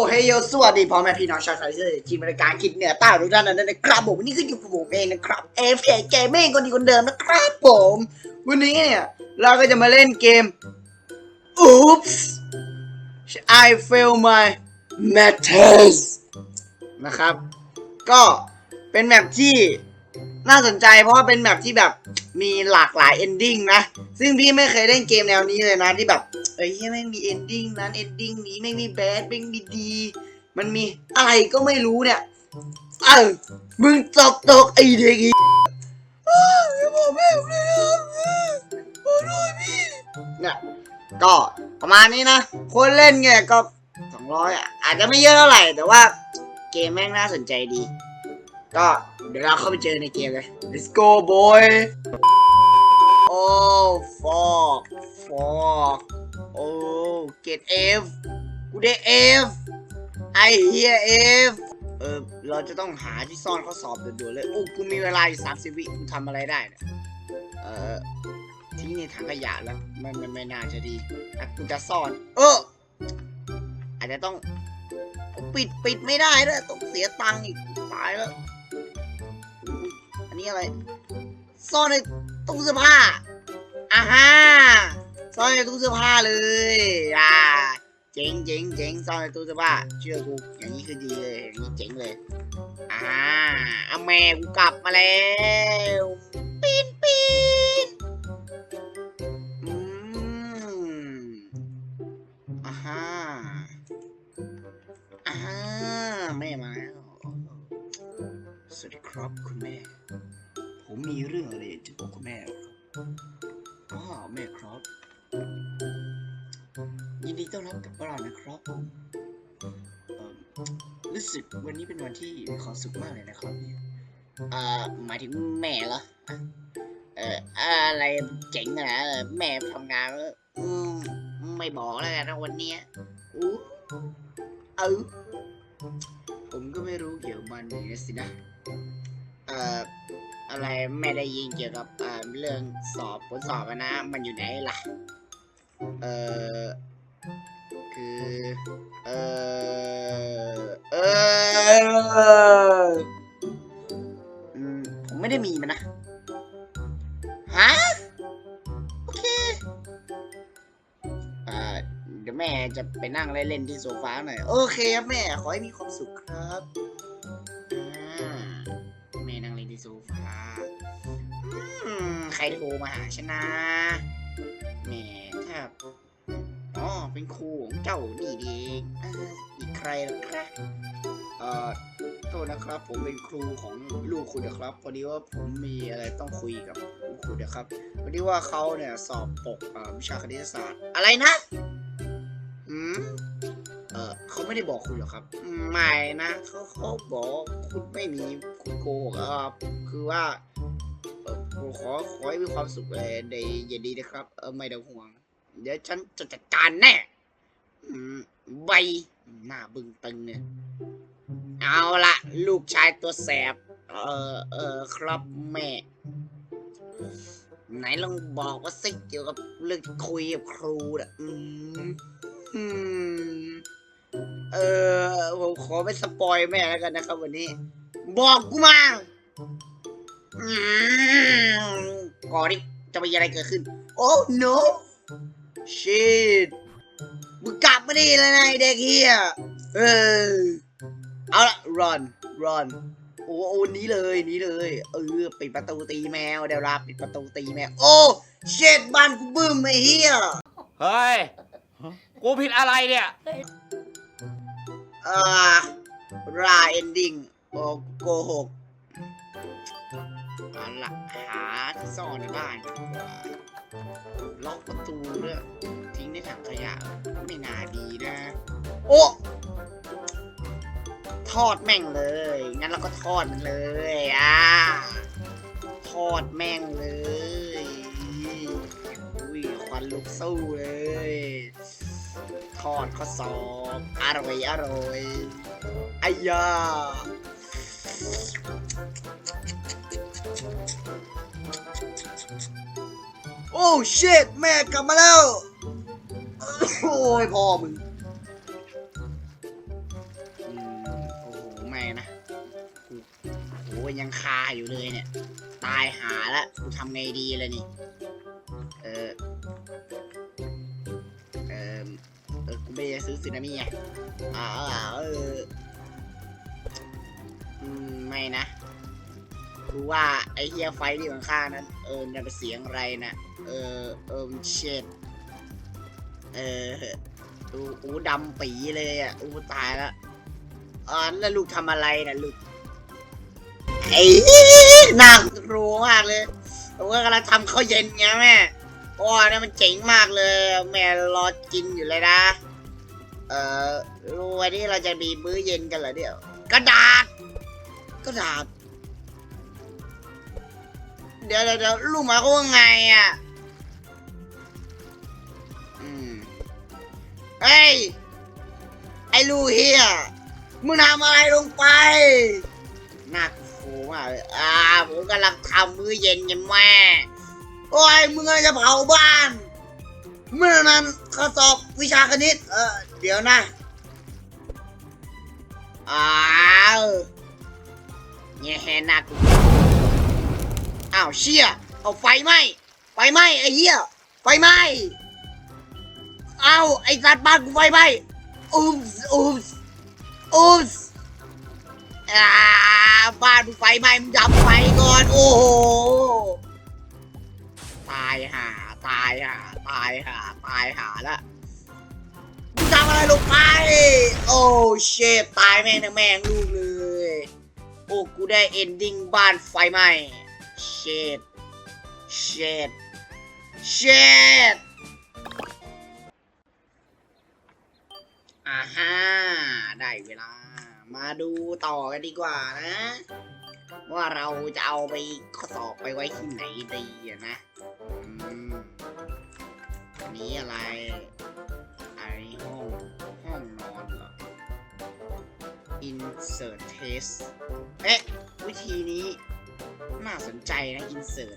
อ้เฮโยสวัสดีพ่อแม่พี่น้องชาวไทยเสื้อจีนบริการคิดเหนือใต้ทุกท่านนั้นนะครับผมวันนี้ก็อยู่กับผมเองนะครับเอฟเอเกมเมคนดีคนเดิมนะครับผม วันนี้เนี่ยเราก็จะมาเล่นเกม Oops I fail my matters นะครับ ก็เป็นแมปที่น่าสนใจเพราะว่าเป็นแมปที่แบบมีหลากหลาย ending นะ ซึ่งพี่ไม่เคยเล่นเกมแนวนี้เลยนะที่แบบ อ้ยไม่งมี ending นั้น ending นี้ไม่มี bad ไม่มีดี มันมีอะไรก็ไม่รู้เนี่ยเออมึงตกตกไอเด็กอีอ้าวอย่าบอกแม่ผมเลยนะขอโทษพี่เนี่ยก็ประมาณนี้นะ คนเล่นเนี่ยก็สองร้อยอะอาจจะไม่เยอะเท่าไหร่ แต่ว่าเกมแม่งน่าสนใจดี ก็เดี๋ยวเราเข้าไปเจอในเกมเลย let's go boy โอ้ fuck fuck โอ้ get F กูได้ F ไอเฮีย F เออเราจะต้องหาที่ซ่อนข้อสอบด่วนๆเลยโอ้กูมีเวลาอยู่สามสิบวิกูทำอะไรได้เนี่ยเออทิ้งในถังขยะแล้วไม่ไม่ไม่น่าจะดีอะกูจะซ่อน เอออาจจะต้องปิดปิดไม่ได้ด้วยต้องเสียตังค์อีกตายแล้วอันนี้อะไร ซ่อนในตู้เสื้อผ้าอ่าฮะ ซ่อนในตู้เสื้อผ้าเลย อ่า เจ๋งเจ๋งเจ๋งซ่อนในตู้เสื้อผ้า เชื่อกูอย่างนี้คือดีเลยอย่างนี้เจ๋งเลย อ่าอาแม่กูกลับมาแล้วปีนปีนอืมอ่าฮะอ่าฮะแม่มาแล้วสวัสดีครับคุณแม่ ผมมีเรื่องอะไรจะบอกคุณแม่ครับอ๋อแม่ครับ ยินดีต้อนรับกับบ้านะครับผมรู้สึกวันนี้เป็นวันที่มีความสุขมากเลยนะครับอ่าหมายถึงแม่เหรออะเอออะไรเจ๋งอะนะแม่ทำงานแล้วอืมไม่บอกแล้วกันนะวันนี้อู้เออผมก็ไม่รู้เกี่ยวกับมันเลยสินะเอ่ออะไรไม่ได้ยินเกี่ยวกับเอ่อเรื่องสอบผลสอบนะ มันอยู่ไหนล่ะ เออคือเออเอ่ออืมผมไม่ได้มีมันนะ ฮะ โอเค อ่า เดี๋ยวแม่จะไปนั่งเล่นๆที่โซฟาหน่อย โอเคครับแม่ ขอให้มีความสุขครับแม่นั่งเล่นที่โซฟาใครโทรมาหาฉันนะ เป็นครูของเจ้านี่เองอีกใครล่ะครับเอ่อโทษนะครับ ผมเป็นครูของลูกคุณนะครับ พอดีว่าผมมีอะไรต้องคุยกับลูกคุณนะครับ พอดีว่าเขาเนี่ยสอบตกเอ่อวิชาคณิตศาสตร์ อะไรนะอืมเออเขาไม่ได้บอกคุณหรอครับ ไม่นะเขาเขาบอกคุณไม่มีคุณโกหกครับคือว่าผมขอขอให้มีความสุขเลยในเย็นดีนะครับ เออไม่ต้องห่วง เดี๋ยวฉันจะจัดการแน่ใบหน้าบึงตึงเนี่ย เอาละลูกชายตัวแสบ เออเออครับแม่ ไหนลองบอกว่าสิเกี่ยวกับเรื่องคุยกับครูนะอืมอืมเออผมขอไม่สปอยแม่แล้วกันนะครับวันนี้ บอกกูมาอืมก่อนที่จะมีอะไรเกิดขึ้น โอ้ no shit มึงกลับมาดีเลยนะไอ้เด็กเฮียเออเอาละ run run โอ้โอ้หนี้เลยหนี้เลยเออปิดประตูตีแมวเดี๋ยวลาปิดประตูตีแมวโอ้ shit บ้านกูบึ้มไอ้เฮียเฮ้ยกูผิดอะไรเนี่ยอ่าราเอนดิ้งโอโกหกเอาละหาที่ซ่อนในบ้านดีกว่า ล็อกประตูด้วยทิ้งในถังขยะ ไม่น่าดีนะ โอ้ทอดแม่งเลย งั้นเราก็ทอดมันเลยอะทอดแม่งเลยอุ้ยควันลุกสู้เลย ทอดข้อสอบอร่อยอร่อยอายา โอ้เชิดแม่กลับมาแล้ว โอ้ยพ่อมึงโอ้โไม่นะโอ้ยยังคาอยู่เลยเนี่ย ตายหาละกูทำไงดีเลยนี่ เออ เออเออกูไม่ได้ซื้อสินามิไงอ๋อเออไม่นะ รู้ว่าไอ้เฮียไฟที่อยู่ข้างๆนั้น เออมันเป็นเสียงอะไรนะเออเออเช็ดเอออูอูดำปีเลยอะอูตายละอ่าแล้วลูกทำอะไรนะลูกไอ้น่ากลัวมากเลยผมก็กำลังทำข้าวเย็นไงแม่โอ้นี่มันเจ๋งมากเลย แม่รอกินอยู่เลยนะ เออวันนี้เราจะมีมื้อเย็นกันเหรอเดี๋ยว กระดาษ กระดาษ เดี๋ยวเดี๋ยวเดี๋ยวลูกหมายความว่าไงอะอืมเฮ้ยไอ้ลูกเฮียมึงทำอะไรลงไปน่ากลัวมากเลยอ่าผมกำลังทำมื้อเย็นไงแม่โอ้ยมึงกำลังจะเผาบ้าน เมื่อนั้นข้อสอบวิชาคณิต เออเดี๋ยวนะอ้าวเนี่ยแฮน่ากลัว อ้าวเชี่ยเอาไฟไหม้ไฟไหม้ไอ้เหี้ยไฟไหม้อ้าวไอ้สัตว์บ้านกูไฟไหม้อุ๊บอุ๊บอุ๊บอ่าบ้านมึงไฟไหม้มึงดับไฟก่อนโอ้โหตายห่าตายห่าตายห่าตายห่าละมึงทำอะไรลงไปโอ้เชฟตายแม่งทั้งแม่งลูกเลย โอ้กูได้เอนดิ้งบ้านไฟไหม้ เชดเชดเชดอ่าฮ่าได้เวลา มาดูต่อกันดีกว่านะ ว่าเราจะเอาไปข้อสอบไปไว้ที่ไหนดีอะนะอันนี้อะไรอันนี้ห้องห้องนอนเหรอ insert test เอ๊ะ วิธีนี้ น่าสนใจนะ insert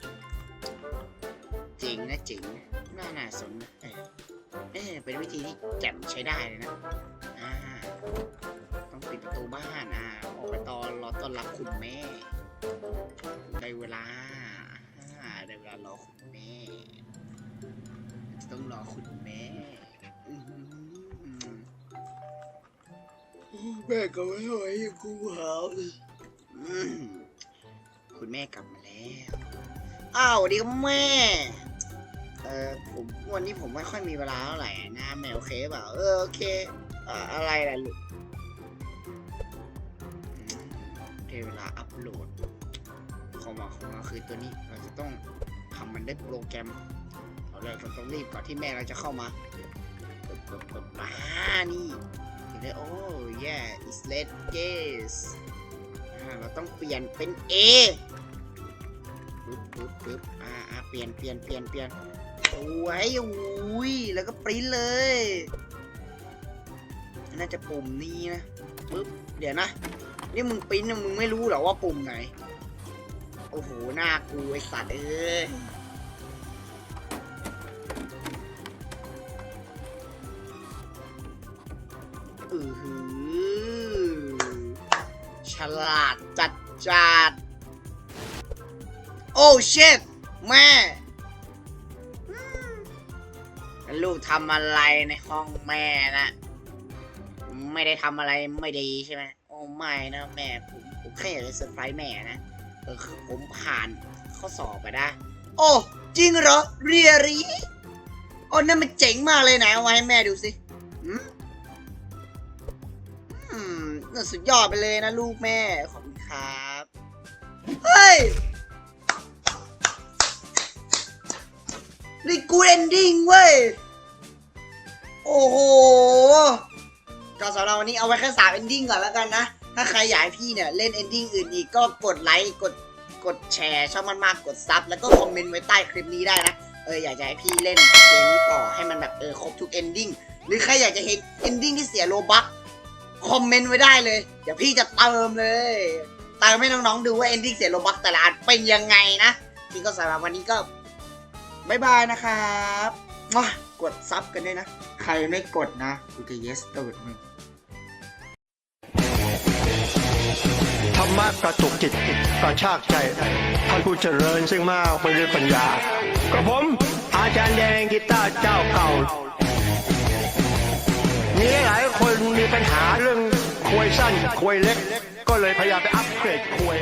เจ๋งนะเจ๋งนะน่าน่าสนนะเออเอ๊ะเป็นวิธีที่แจ่มใช้ได้เลยนะอ่าต้องปิดประตูบ้านอะออกไปตอนรอต้อนรับคุณแม่ได้เวลาอ่าได้เวลารอคุณแม่ต้องรอคุณแม่แม่ก็ไม่ไหวกูหาวอืมคุณ แม่กลับมาแล้ว อ้าวดีครับแม่ เออผมวันนี้ผมไม่ค่อยมีเวลาเท่าไหร่นะแม่โอเคเปล่าเออโอเคอ่าอะไรล่ะลูกได้เวลาอัปโหลดของมาของมาคือตัวนี้เราจะต้องทำมันด้วยโปรแกรมเอาเลยเราต้องรีบก่อนที่แม่เราจะเข้ามาเปิดเปิดเปิดมานี่เห็นไหมโอ้ย yeah it's late yes เราต้องเปลี่ยนเป็น A ปึ๊บปึ๊บอ่าอ่าเปลี่ยนเปลี่ยนเปลี่ยนเปลี่ยนโอ้ยอุ้ยแล้วก็ปริ้นเลย น่าจะปุ่มนี้นะปึ๊บเดี๋ยวนะ นี่มึงปริ้นน่ะมึงไม่รู้เหรอว่าปุ่มไหน โอ้โห หน้ากูไอสัตว์เอ้ยอือฉลาดจัดจัด โอ้เชฟแม่ลูกทำอะไรในห้องแม่นะไม่ได้ทำอะไรไม่ดีใช่ไหมโอ้ไม่นะแม่ผมผมแค่อยากจะเซอร์ไพรส์แม่นะเออคือผมผ่านข้อสอบไปนะโอ้จริงเหรอเรียรีโอ้นั่นมันเจ๋งมากเลยนะเอาไว้ให้แม่ดูสิอืมอืมน่าสุดยอดไปเลยนะลูกแม่ขอบคุณครับ เฮ้ย นี่กูเอนดิ้งเว้ย โอ้โหก็สำหรับวันนี้เอาไว้แค่สามเอนดิ้งก่อนแล้วกันนะ ถ้าใครอยากให้พี่เนี่ย เล่นเอนดิ้งอื่นอีกก็กดไลค์กดกดแชร์ช่องมันมากกดซับแล้วก็คอมเมนต์ไว้ใต้คลิปนี้ได้นะ เอออยากจะให้พี่เล่นเกมนี้ต่อให้มันแบบเออครบทุกเอนดิ้งหรือใครอยากจะเห็นเอนดิ้งที่เสียโลบัคคอมเมนต์ไว้ได้เลย เดี๋ยวพี่จะเติมเลยเติมให้น้องๆดูว่าเอนดิ้งเสียโลบัคแต่ละอันเป็นยังไงนะที่ก็สำหรับวันนี้ก็ บายบายนะครับกดซับกันด้วยนะ ใครไม่กดนะกูจะ yes ตูดมึงทำรมะกระตุกจิตกระชากใจท่านผู้เจริญซึ่งมากไปด้วยปัญญากระผม อาจารย์แดงกีตาร์เจ้าเก่ามีหลายคนมีปัญหาเรื่องควยสั้นควยเล็ก ก็เลยพยายามไปอัปเกรดควย